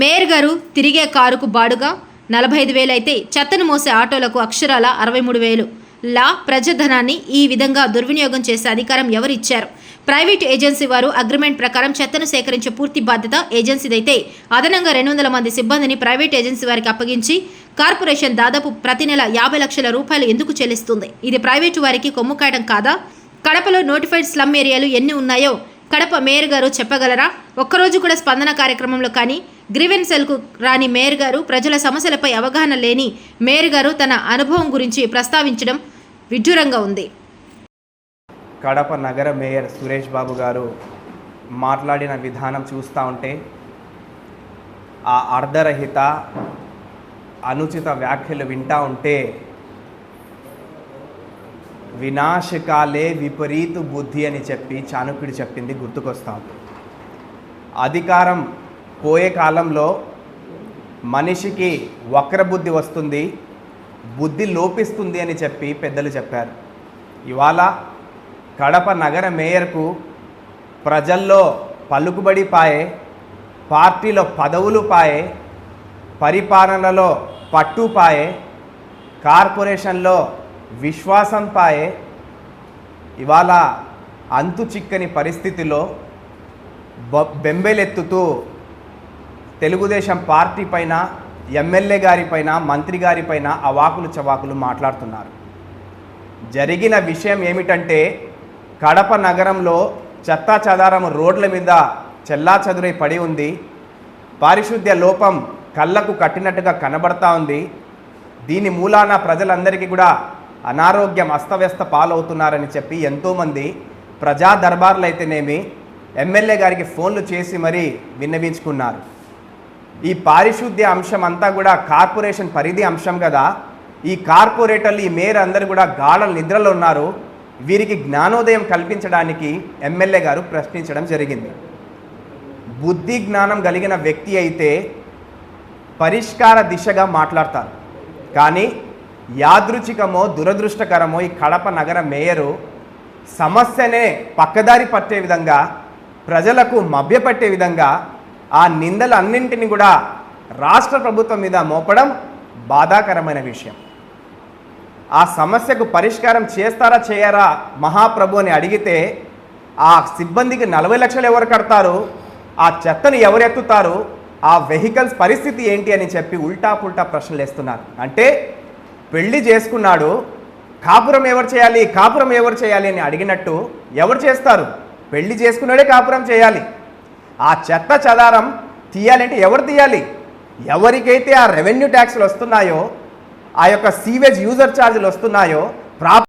Mayor గారు తిరిగే కారుకు బాడుగా నలభై ఐదు వేలు అయితే చెత్తను మోసే ఆటోలకు అక్షరాల అరవై మూడు వేలు. లా ప్రజధనాన్ని ఈ విధంగా దుర్వినియోగం చేసే అధికారం ఎవరిచ్చారు? ప్రైవేట్ ఏజెన్సీ వారు అగ్రిమెంట్ ప్రకారం చెత్తను సేకరించే పూర్తి బాధ్యత ఏజెన్సీదైతే అదనంగా రెండు వందల మంది సిబ్బందిని ప్రైవేట్ ఏజెన్సీ వారికి అప్పగించి కార్పొరేషన్ దాదాపు ప్రతి నెల యాభై లక్షల రూపాయలు ఎందుకు చెల్లిస్తుంది? ఇది ప్రైవేటు వారికి కొమ్ము కాయడం కాదా? కడపలో నోటిఫైడ్ స్లమ్ ఏరియాలు ఎన్ని ఉన్నాయో కడప మేయర్ గారు చెప్పగలరా? ఒక్కరోజు కూడా స్పందన కార్యక్రమంలో కానీ గ్రీవెన్సెల్కు రాని మేయర్ గారు ప్రజల సమస్యలపై అవగాహన లేని మేయర్ గారు తన అనుభవం గురించి ప్రస్తావించడం విడ్డూరంగా ఉంది. కడప నగర మేయర్ సురేష్ బాబు గారు మాట్లాడిన విధానం చూస్తూ ఉంటే ఆ అర్ధరహిత అనుచిత వ్యాఖ్యలు వింటా ఉంటే వినాశకాలే విపరీత బుద్ధి అని చెప్పి చాణక్యుడు చెప్పింది గుర్తుకొస్తాం అధికారం పోయే కాలంలో మనిషికి వక్రబుద్ధి వస్తుంది బుద్ధి లోపిస్తుంది అని చెప్పి పెద్దలు చెప్పారు. ఇవాళ కడప నగర మేయర్కు ప్రజల్లో పలుకుబడి పాయే పార్టీలో పదవులు పాయే పరిపాలనలో పట్టు పాయే కార్పొరేషన్లో విశ్వాసం పాయే ఇవాళ అంతు చిక్కని పరిస్థితిలో బొ- తెలుగుదేశం పార్టీ పైన ఎమ్మెల్యే గారిపైన మంత్రి గారిపైన అవాకులు చవాకులు మాట్లాడుతున్నారు. జరిగిన విషయం ఏమిటంటే కడప నగరంలో చెత్తా చెదారం రోడ్ల మీద చెల్లా చదురై పడి ఉంది. పారిశుద్ధ్య లోపం కళ్ళకు కట్టినట్టుగా కనబడతా ఉంది. దీని మూలాన ప్రజలందరికీ కూడా అనారోగ్యం అస్తవ్యస్త పాలవుతున్నారని చెప్పి ఎంతోమంది ప్రజా దర్బార్లు అయితేనేమి ఎమ్మెల్యే గారికి ఫోన్లు చేసి మరీ విన్నవించుకున్నారు. ఈ పారిశుద్ధ్య అంశం అంతా కూడా కార్పొరేషన్ పరిధి అంశం కదా. ఈ కార్పొరేటర్లు ఈ మేయర్ అందరూ కూడా గాఢ నిద్రలో ఉన్నారు. వీరికి జ్ఞానోదయం కల్పించడానికి ఎమ్మెల్యే గారు ప్రశ్నించడం జరిగింది. బుద్ధి జ్ఞానం కలిగిన వ్యక్తి అయితే పరిష్కార దిశగా మాట్లాడతారు. కానీ యాదృచ్ఛికమో దురదృష్టకరమో ఈ కడప నగర మేయరు సమస్యనే పక్కదారి పట్టే విధంగా ప్రజలకు మభ్యపెట్టే విధంగా ఆ నిందలు అన్నింటినీ కూడా రాష్ట్ర ప్రభుత్వం మీద మోపడం బాధాకరమైన విషయం. ఆ సమస్యకు పరిష్కారం చేస్తారా చేయరా మహాప్రభు అని అడిగితే ఆ సిబ్బందికి నలభై లక్షలు ఎవరు కడతారు ఆ చెత్తను ఎవరు ఎత్తుతారు ఆ వెహికల్స్ పరిస్థితి ఏంటి అని చెప్పి ఉల్టా పుల్టా ప్రశ్నలు వేస్తున్నారు. అంటే పెళ్ళి చేసుకున్నాడు కాపురం ఎవరు చేయాలి కాపురం ఎవరు చేయాలి అని అడిగినట్టు ఎవరు చేస్తారు? పెళ్ళి చేసుకున్నాడే కాపురం చేయాలి. ఆ చెత్త చదారం తీయాలంటే ఎవరు తీయాలి? ఎవరికైతే ఆ రెవెన్యూ ట్యాక్స్లు వస్తున్నాయో ఆ యొక్క సీవేజ్ యూజర్ ఛార్జీలు వస్తున్నాయో ప్రాప్